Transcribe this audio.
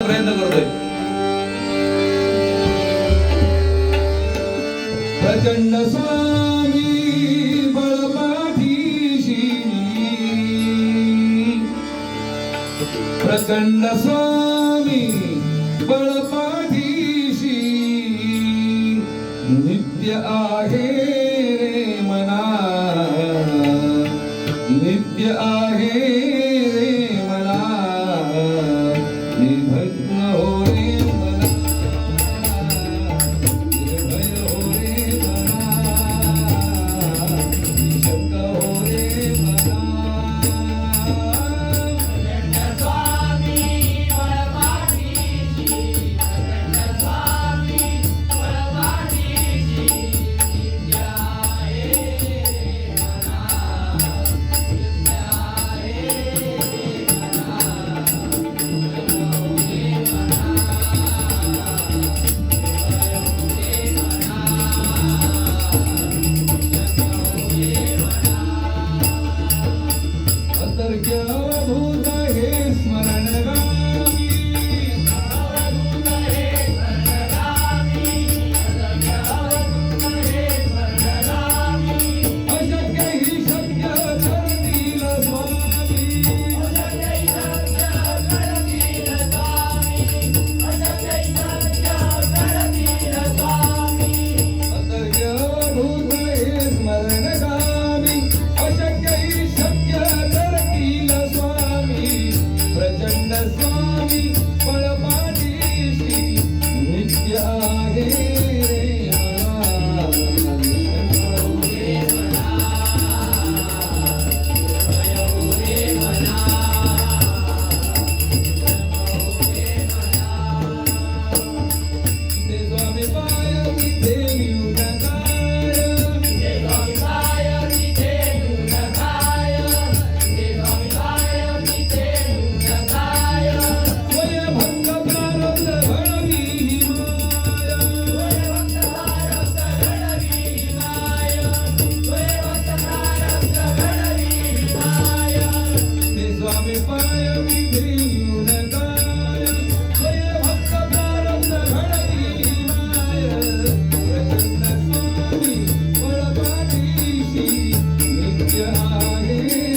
प्रयत्न करतोय. प्रचंड स्वामी बळपाठीशी. प्रचंड स्वामी बळपाठीशी. नित्य आहे रे मना नित्य आहे és. Israel.